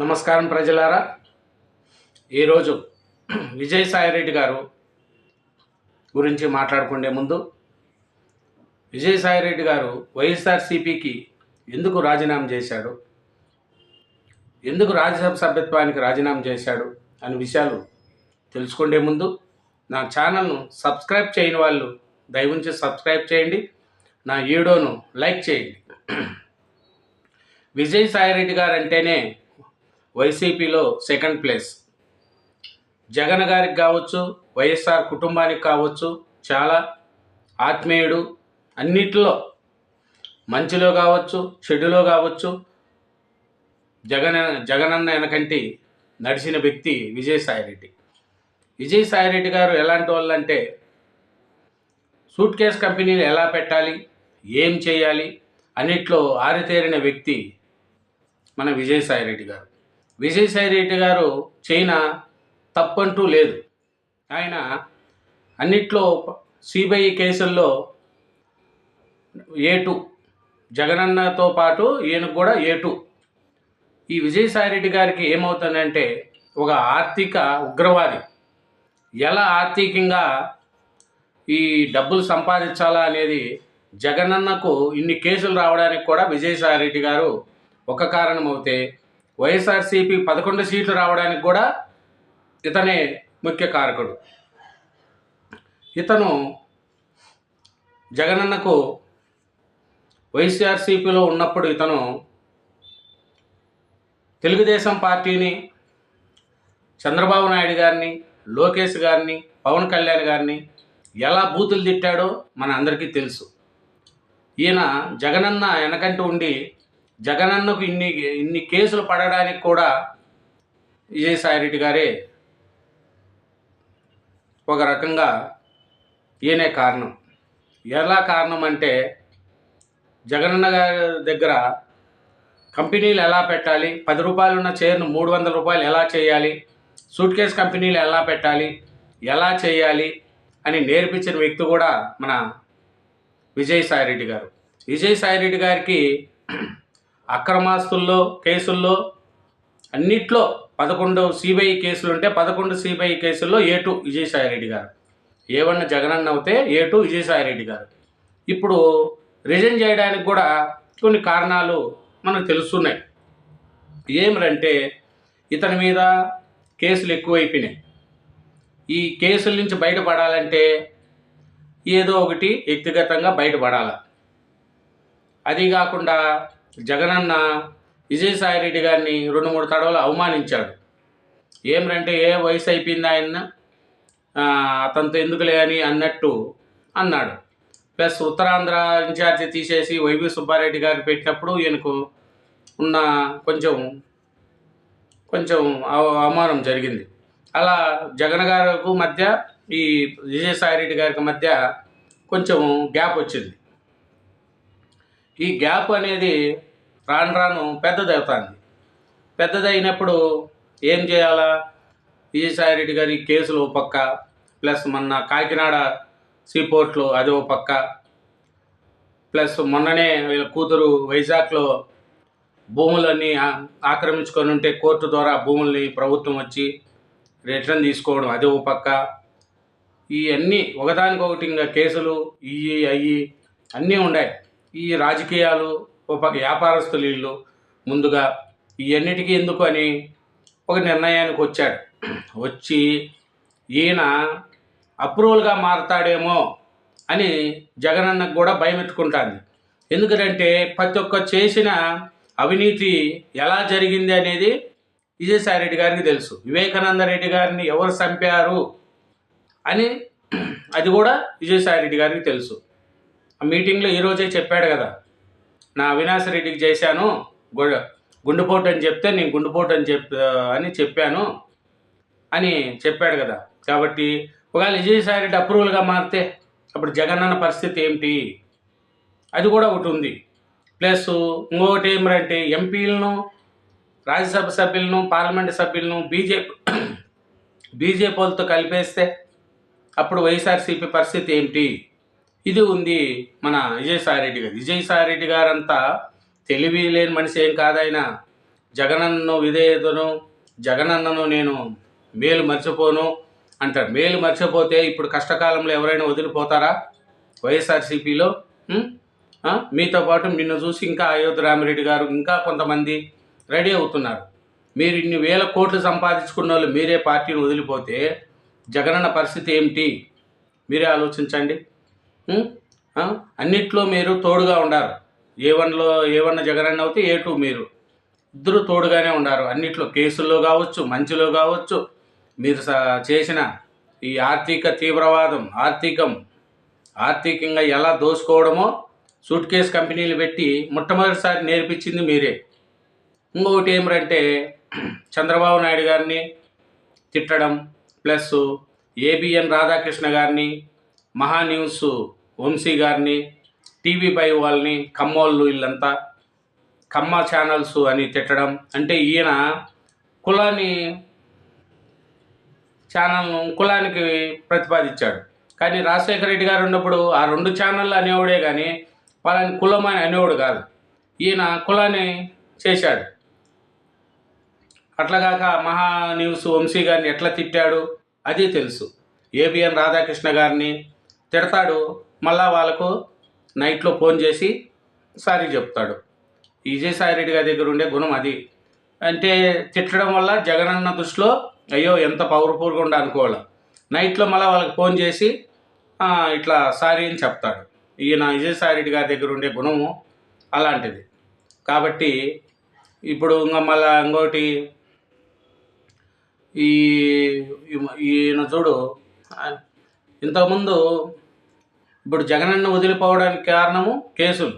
నమస్కారం ప్రజలారా. ఈరోజు విజయసాయిరెడ్డి గారు గురించి మాట్లాడుకునే ముందు విజయసాయిరెడ్డి గారు వైఎస్ఆర్సీపీకి ఎందుకు రాజీనామా చేశాడు? ఎందుకు రాజ్యసభ సభ్యత్వానికి రాజీనామా చేశాడు? అనే విషయాలు తెలుసుకునే ముందు నా ఛానల్ను సబ్స్క్రైబ్ చేయని వాళ్ళు దయవుంచి సబ్స్క్రైబ్ చేయండి. నా వీడియోను లైక్ చేయండి. విజయసాయిరెడ్డి గారు అంటేనే వైసీపీలో సెకండ్ ప్లేస్. జగన్ గారికి కావచ్చు వైఎస్ఆర్ కుటుంబానికి కావచ్చు చాలా ఆత్మీయుడు. అన్నిటిలో మంచిలో కావచ్చు చెడులో కావచ్చు జగన్ జగనన్న వెనకంటి నడిచిన వ్యక్తి విజయసాయిరెడ్డి. విజయసాయిరెడ్డి గారు ఎలాంటి వాళ్ళు అంటే సూట్ కేస్ కంపెనీలు ఎలా పెట్టాలి ఏం చేయాలి అన్నిట్లో ఆరితేరిన వ్యక్తి మన విజయసాయిరెడ్డి గారు. విజయసాయిరెడ్డి గారు చైనా తప్పంటూ లేదు. ఆయన అన్నిట్లో సిబిఐ కేసుల్లో ఏ టూ జగనన్నతో పాటు ఈయనకు కూడా ఏ టూ. ఈ విజయసాయిరెడ్డి గారికి ఏమవుతుందంటే ఒక ఆర్థిక ఉగ్రవాది. ఎలా ఆర్థికంగా ఈ డబ్బులు సంపాదించాలా అనేది జగనన్నకు ఇన్ని కేసులు రావడానికి కూడా విజయసాయిరెడ్డి గారు ఒక కారణం అవుతే వైఎస్ఆర్సీపీ పదకొండు సీట్లు రావడానికి కూడా ఇతనే ముఖ్య కారకుడు. ఇతను జగనన్నకు వైఎస్ఆర్సీపీలో ఉన్నప్పుడు ఇతను తెలుగుదేశం పార్టీని చంద్రబాబు నాయుడు గారిని లోకేష్ గారిని పవన్ కళ్యాణ్ గారిని ఎలా బూతులు తిట్టాడో మన అందరికీ తెలుసు. ఈయన జగనన్న వెనకంటూ ఉండి జగనన్నకు ఇన్ని ఇన్ని కేసులు పడడానికి కూడా విజయసాయిరెడ్డి గారే ఒక రకంగా ఈయనే కారణం. ఎలా కారణం అంటే జగనన్న గారి దగ్గర కంపెనీలు ఎలా పెట్టాలి? పది రూపాయలు ఉన్న చైర్ను మూడు వందల రూపాయలు ఎలా చేయాలి? సూట్ కేస్ కంపెనీలు ఎలా పెట్టాలి? ఎలా చేయాలి? అని నేర్పించిన వ్యక్తి కూడా మన విజయసాయిరెడ్డి గారు. విజయసాయిరెడ్డి గారికి అక్రమాస్తుల్లో కేసుల్లో అన్నిట్లో పదకొండు సిబిఐ కేసులు ఉంటే పదకొండు సిబిఐ కేసుల్లో ఏ టూ విజయసాయిరెడ్డి గారు. ఏ వన్ జగనన్న అవుతే ఏ టూ విజయసాయిరెడ్డి గారు. ఇప్పుడు రిజైన్ చేయడానికి కూడా కొన్ని కారణాలు మనకు తెలుస్తున్నాయి. ఏమిటంటే ఇతని మీద కేసులు ఎక్కువైపోయినాయి. ఈ కేసుల నుంచి బయటపడాలంటే ఏదో ఒకటి వ్యక్తిగతంగా బయటపడాలి. అది కాకుండా జగనన్న విజయసాయిరెడ్డి గారిని రెండు మూడు తడవలు అవమానించాడు. ఏమిటంటే ఏ వయసు అయిపోయింది ఆయన? అతనితో ఎందుకులే అని అన్నట్టు అన్నాడు. ప్లస్ ఉత్తరాంధ్ర ఇన్ఛార్జి తీసేసి వైవి సుబ్బారెడ్డి గారు పెట్టినప్పుడు ఈయనకు ఉన్న కొంచెం కొంచెం అవ- అవమానం జరిగింది. అలా జగన్ గారికి మధ్య ఈ విజయసాయిరెడ్డి గారికి మధ్య కొంచెం గ్యాప్ వచ్చింది. ఈ గ్యాప్ అనేది రాను రాను పెద్దదవుతుంది. పెద్దదైనప్పుడు ఏం చేయాలా? విజయసాయిరెడ్డి గారి కేసులు ఓ పక్క ప్లస్ మొన్న కాకినాడ సీపోర్ట్లో అది ఓ పక్క ప్లస్ మొన్ననే వీళ్ళ కూతురు వైజాగ్లో భూములన్నీ ఆక్రమించుకొని ఉంటే కోర్టు ద్వారా భూముల్ని ప్రభుత్వం వచ్చి రిటర్న్ తీసుకోవడం అది ఓ పక్క. ఇవన్నీ ఒకదానికొకటి ఇంకా కేసులు ఇవి అయ్యి అన్నీ ఉన్నాయి ఈ రాజకీయాలు ఓ పక్క వ్యాపారస్తులు వీళ్ళు ముందుగా ఇవన్నిటికీ ఎందుకు అని ఒక నిర్ణయానికి వచ్చాడు. వచ్చి ఈయన అప్రూవల్గా మారతాడేమో అని జగనన్నకు కూడా భయం ఎత్తుకుంటుంది ఎందుకంటే ప్రతి ఒక్క చేసిన అవినీతి ఎలా జరిగింది అనేది విజయసాయిరెడ్డి గారికి తెలుసు. వివేకానంద రెడ్డి గారిని ఎవరు చంపారు అని అది కూడా విజయసాయిరెడ్డి గారికి తెలుసు. ఆ మీటింగ్లో ఈరోజే చెప్పాడు కదా నా అవినాష్ రెడ్డికి చేశాను గుండెపోటు అని చెప్తే నేను గుండెపోటు అని చెప్ అని చెప్పాను అని చెప్పాడు కదా. కాబట్టి ఒకవేళ విజయసాయిరెడ్డి అప్రూవల్గా మారితే అప్పుడు జగనన్న పరిస్థితి ఏమిటి? అది కూడా ఒకటి ఉంది. ప్లస్ ఇంకొకటి ఏమిటంటే ఎంపీలను రాజ్యసభ సభ్యులను పార్లమెంట్ సభ్యులను బీజేపీ బీజేపీ వాళ్ళతో కలిపేస్తే అప్పుడు వైఎస్ఆర్సీపీ పరిస్థితి ఏమిటి? ఇది ఉంది మన విజయసాయిరెడ్డి గారు. విజయసాయిరెడ్డి గారంతా తెలివి లేని మనిషి ఏం కాదాయన జగనన్నను విధేయతను జగనన్నను నేను మేలు మర్చిపోను అంటాడు మేలు మర్చిపోతే ఇప్పుడు కష్టకాలంలో ఎవరైనా వదిలిపోతారా? వైఎస్ఆర్సీపీలో? మీతో పాటు నిన్ను చూసి ఇంకా అయోధ్య రామిరెడ్డి గారు ఇంకా కొంతమంది రెడీ అవుతున్నారు. మీరు ఇన్ని వేల కోట్లు సంపాదించుకున్న వాళ్ళు మీరే పార్టీని వదిలిపోతే జగనన్న పరిస్థితి ఏమిటి? మీరే ఆలోచించండి. అన్నిట్లో మీరు తోడుగా ఉండారు. ఏ వన్లో ఏ వన్ జగనన్న అవుతే ఏ టూ మీరు. ఇద్దరు తోడుగానే ఉన్నారు అన్నిట్లో కేసుల్లో కావచ్చు మంచిలో కావచ్చు. మీరు స- చేసిన ఈ ఆర్థిక తీవ్రవాదం ఆర్థికం ఆర్థికంగా ఎలా దోసుకోవడమో సూట్ కేస్ కంపెనీలు పెట్టి మొట్టమొదటిసారి నేర్పించింది మీరే. ఇంకొకటి ఏమిటంటే చంద్రబాబు నాయుడు గారిని తిట్టడం ప్లస్ ఏబిఎన్ రాధాకృష్ణ గారిని మహా న్యూస్ వంశీ గారిని టీవీ పై వాళ్ళని కమ్మోళ్ళు వీళ్ళంతా కమ్మ ఛానల్స్ అని తిట్టడం. అంటే ఈయన కులాన్ని ఛానల్ను కులానికి ప్రతిపాదించాడు. కానీ రాజశేఖర రెడ్డి గారు ఉన్నప్పుడు ఆ రెండు ఛానళ్ళు అనేవాడే కానీ వాళ్ళని కులం అని అనేవాడు కాదు. ఈయన కులాన్ని చేశాడు. అట్లాగాక మహా న్యూస్ వంశీ గారిని ఎట్లా తిట్టాడు? అది తెలుసు. ఏబిఎన్ రాధాకృష్ణ గారిని తిడతాడు. మళ్ళా వాళ్ళకు నైట్లో ఫోన్ చేసి సారీ చెప్తాడు. విజయసాయి రెడ్డి గారి దగ్గర ఉండే గుణం అది. అంటే తిట్టడం వల్ల జగనన్న దృష్టిలో అయ్యో ఎంత పవర్ఫుల్గా ఉండ అనుకోవాలి. నైట్లో మళ్ళీ వాళ్ళకి ఫోన్ చేసి ఇట్లా సారీ అని చెప్తాడు. ఈయన విజయసాయి రెడ్డి గారి దగ్గర ఉండే గుణము అలాంటిది. కాబట్టి ఇప్పుడు ఇంకా మళ్ళా ఇంకోటి ఈ ఈయన చూడు ఇంతకుముందు ఇప్పుడు జగనన్న వదిలిపోవడానికి కారణము కేసులు.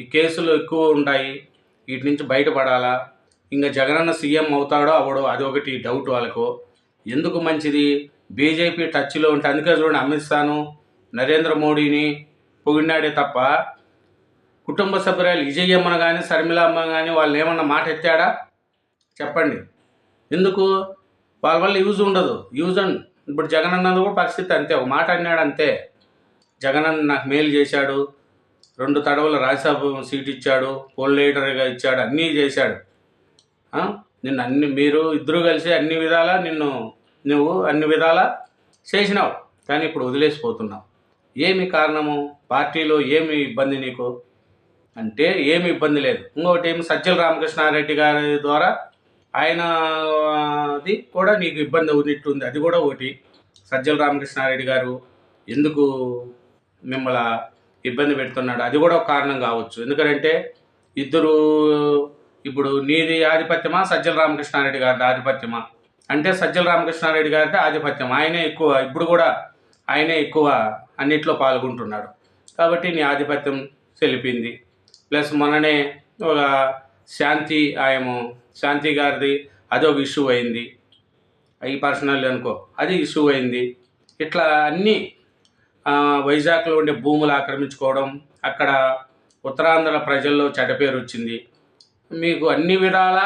ఈ కేసులు ఎక్కువ ఉంటాయి. వీటి నుంచి బయటపడాలా? ఇంకా జగనన్న సీఎం అవుతాడో అవడో అది ఒకటి డౌట్ వాళ్ళకు. ఎందుకు మంచిది? బీజేపీ టచ్లో ఉంటే అందుకే చూడండి అమిత్ షాను నరేంద్ర మోడీని పొగిడినాడే తప్ప కుటుంబ సభ్యురాలు విజయమ్మను కానీ శర్మిలమ్మ కానీ వాళ్ళు ఏమన్నా మాట ఎత్తాడా? చెప్పండి. ఎందుకు? వాళ్ళ వల్ల యూజ్ ఉండదు. యూజ్ అండ్ ఇప్పుడు జగన్ అన్నది కూడా పరిస్థితి అంతే. ఒక మాట అన్నాడు అంతే. జగన్ అన్న నాకు మేలు చేశాడు. రెండు తడవల రాజ్యసభ సీట్ ఇచ్చాడు. పోల్ లీడర్గా ఇచ్చాడు. అన్నీ చేశాడు. నిన్ను అన్ని మీరు ఇద్దరు కలిసి అన్ని విధాలా నిన్ను నువ్వు అన్ని విధాలా చేసినావు. కానీ ఇప్పుడు వదిలేసిపోతున్నావు. ఏమి కారణము? పార్టీలో ఏమి ఇబ్బంది నీకు? అంటే ఏమి ఇబ్బంది లేదు. ఇంకొకటి ఏమి సజ్జల రామకృష్ణారెడ్డి గారి ద్వారా ఆయన అది కూడా నీకు ఇబ్బంది ఉన్నట్టుంది అది కూడా ఒకటి. సజ్జల రామకృష్ణారెడ్డి గారు ఎందుకు మిమ్మల్ని ఇబ్బంది పెడుతున్నాడు? అది కూడా ఒక కారణం కావచ్చు. ఎందుకంటే ఇద్దరు ఇప్పుడు నీది ఆధిపత్యమా సజ్జల రామకృష్ణారెడ్డి గారి ఆధిపత్యమా? అంటే సజ్జల రామకృష్ణారెడ్డి గారి ఆధిపత్యం. ఆయనే ఎక్కువ ఇప్పుడు కూడా ఆయనే ఎక్కువ అన్నిట్లో పాల్గొంటున్నాడు. కాబట్టి నీ ఆధిపత్యం తెలిపింది ప్లస్ మొన్ననే ఒక శాంతి ఆయము శాంతి గారిది అదొక ఇష్యూ అయింది ఈ పర్సనల్ అనుకో అది ఇష్యూ అయింది ఇట్లా అన్నీ వైజాగ్లో ఉండే భూములు ఆక్రమించుకోవడం అక్కడ ఉత్తరాంధ్ర ప్రజల్లో చెడ్డ పేరు వచ్చింది. మీకు అన్ని విధాల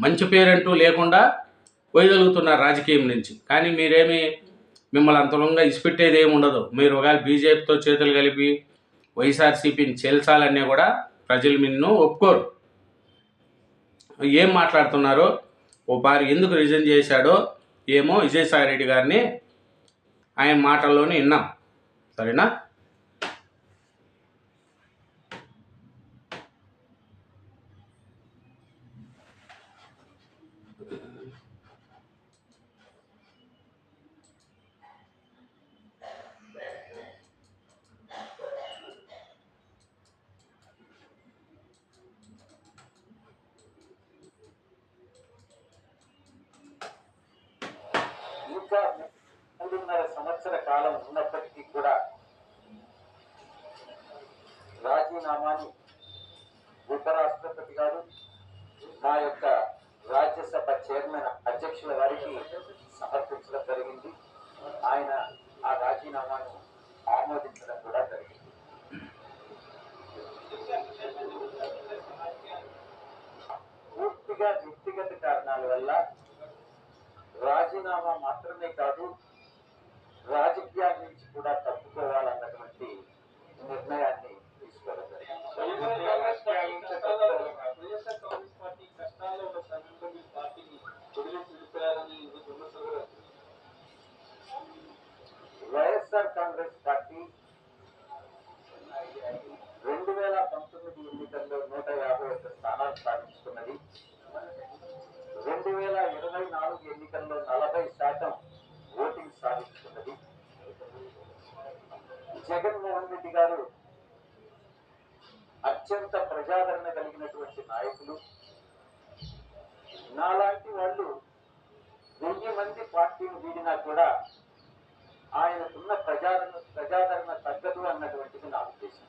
మంచి పేరంటూ లేకుండా వైదొలుగుతున్నారు రాజకీయం నుంచి. కానీ మీరేమి మిమ్మల్ని అంతలంగా ఇసిపెట్టేది ఏమి ఉండదు. మీరు ఒకవేళ బీజేపీతో చేతులు కలిపి వైఎస్ఆర్సీపీని చేల్చాలనే కూడా ప్రజలు నిన్ను ఒప్పుకోరు. ఏం మాట్లాడుతున్నారో ఓ పారి ఎందుకు రిజైన్ చేశాడో ఏమో విజయసాయి రెడ్డి గారిని ఆయన మాటల్లోనే విన్నాం. సరేనా? కాలం ఉన్నప్పటికీ కూడా రాజీనామాని ఉపరాష్ట్రపతి గారు మా యొక్క రాజ్యసభ చైర్మన్ అధ్యక్షుల వారికి సమర్పించడం జరిగింది. ఆయన ఆ రాజీనామాను ఆమోదించడం కూడా జరిగింది. పూర్తిగా వ్యక్తిగత కారణాల వల్ల రాజీనామా మాత్రమే కాదు రాజకీయాల ప్రజాదరణ కలిగినటువంటి నాయకులు. నాలాంటి వాళ్ళు వెయ్యి మంది పార్టీని వీడినా కూడా ఆయనకున్న ప్రజాదరణ ప్రజాదరణ తగ్గదు అన్నటువంటిది నా ఉద్దేశం.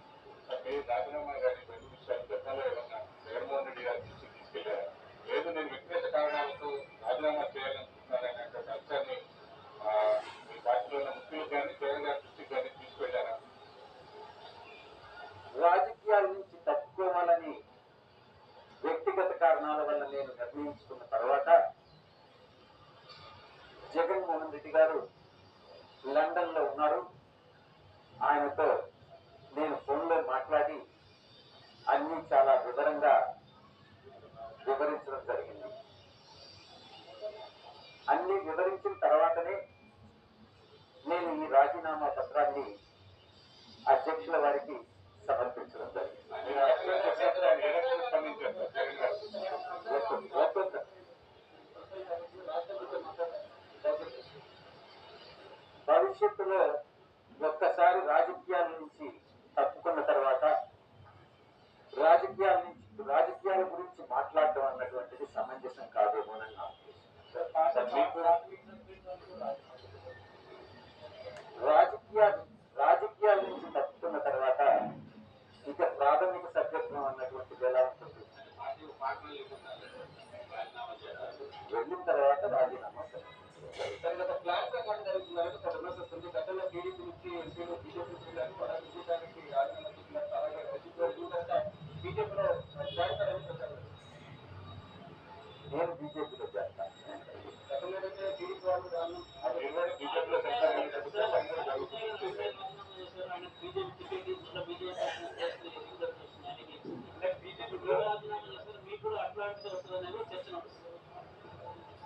భవిష్యత్తులో ఒక్కసారి రాజకీయాల నుంచి తప్పుకున్న తర్వాత రాజకీయాల నుంచి రాజకీయాల గురించి మాట్లాడడం అన్నటువంటిది సమంజసం కాదేమోనని నా రాజకీయాలు రాజకీయాల నుంచి తప్పుకున్న తర్వాత ఇక ప్రాథమిక సభ్యత్వం అన్నటువంటిది ఎలా ఉంటుంది?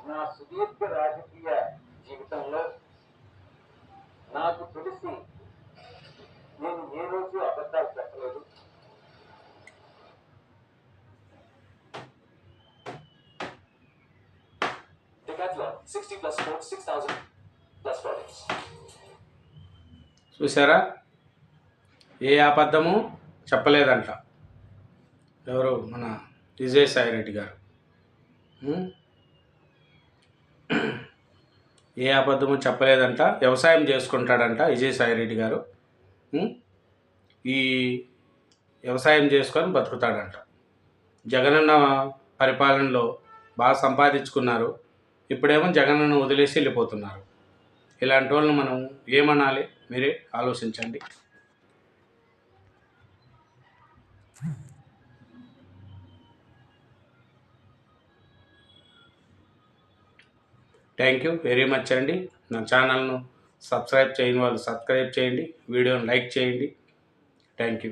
నా సుదీర్ఘ రాజకీయ జీవితంలో నాకు తెలిసి నేను ఏ రోజు అబద్ధాలు చెప్పలేదు. చూసారా ఏ అబద్ధము చెప్పలేదంట. ఎవరు మన విజయసాయి రెడ్డి గారు? ఏ అబద్ధము చెప్పలేదంట. వ్యవసాయం చేసుకుంటాడంట విజయసాయి రెడ్డి గారు? ఈ వ్యవసాయం చేసుకొని బతుకుతాడంట. జగనన్న పరిపాలనలో బాగా సంపాదించుకున్నారు. ఇప్పుడేమో జగనన్న వదిలేసి వెళ్ళిపోతున్నారు. ఇలాంటి వాళ్ళని మనం ఏమనాలి? మీరే ఆలోచించండి. థ్యాంక్ యూ వెరీ మచ్ అండి. నా ఛానల్ను సబ్స్క్రైబ్ చేయని వాళ్ళు సబ్స్క్రైబ్ చేయండి. వీడియోని లైక్ చేయండి. Thank you